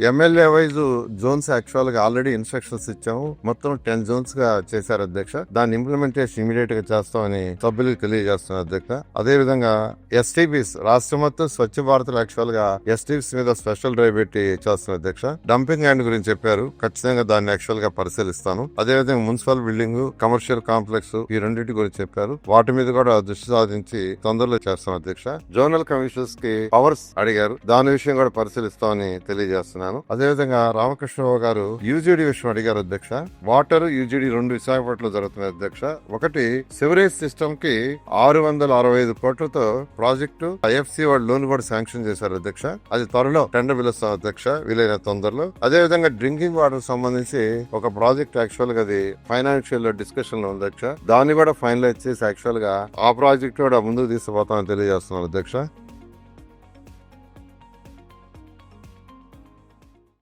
MLA wise zones యాక్చువల్గా already instructions ఇచ్చాము. మొత్తం టెన్ జోన్స్గా చేశారు అధ్యక్ష. దాన్ని ఇంప్లిమెంటేషన్ ఇమీడియట్గా చేస్తామని సభ్యులకు తెలియజేస్తున్నారు అధ్యక్ష. అదే విధంగా ఎస్టీపీస్ రాష్ట్రం మొత్తం స్వచ్ఛ భారత్ యాక్చువల్గా ఎస్టీపీస్ మీద స్పెషల్ డ్రైవ్ పెట్టి చేస్తున్నారు అధ్యక్ష. డంపింగ్ యార్డ్ గురించి చెప్పారు. ఖచ్చితంగా దాన్ని యాక్చువల్గా పరిశీలిస్తాను. అదే విధంగా మున్సిపల్ బిల్డింగ్ కమర్షియల్ కాంప్లెక్స్ ఈ రెండింటి గురించి చెప్పారు. వాటి మీద కూడా దృష్టి సాధించి తొందరలో చేస్తాం అధ్యక్ష. జోనల్ కమిషనర్స్కి పవర్స్ అడిగారు. దాని విషయం కూడా పరిశీలిస్తామని తెలియజేస్తున్నారు అనుకుంటున్నాను అదేవిధంగా రామకృష్ణరావు గారు యూజీడీ విషయం అడిగారు అధ్యక్ష. వాటర్ యూజీడీ రెండు విశాఖపట్నంలో జరుగుతున్నాయి అధ్యక్ష. ఒకటి సివరేజ్ సిస్టమ్కి ఆరు వందల అరవై ఐదు కోట్లతో ప్రాజెక్టు ఐఎఫ్సి వాళ్ళు లోన్ కూడా శాంక్షన్ చేశారు అధ్యక్ష. అది త్వరలో టెండర్ పిలుస్తాం అధ్యక్ష వీలైన తొందరలో. అదే విధంగా డ్రింకింగ్ వాటర్ సంబంధించి ఒక ప్రాజెక్ట్ యాక్చువల్గా అది ఫైనాన్షియల్ డిస్కషన్లో ఉంది అధ్యక్ష. దాన్ని కూడా ఫైనలైజ్ చేసి యాక్చువల్గా ఆ ప్రాజెక్ట్ కూడా ముందుకు తీసుకుపోతామని తెలియజేస్తున్నారు అధ్యక్ష.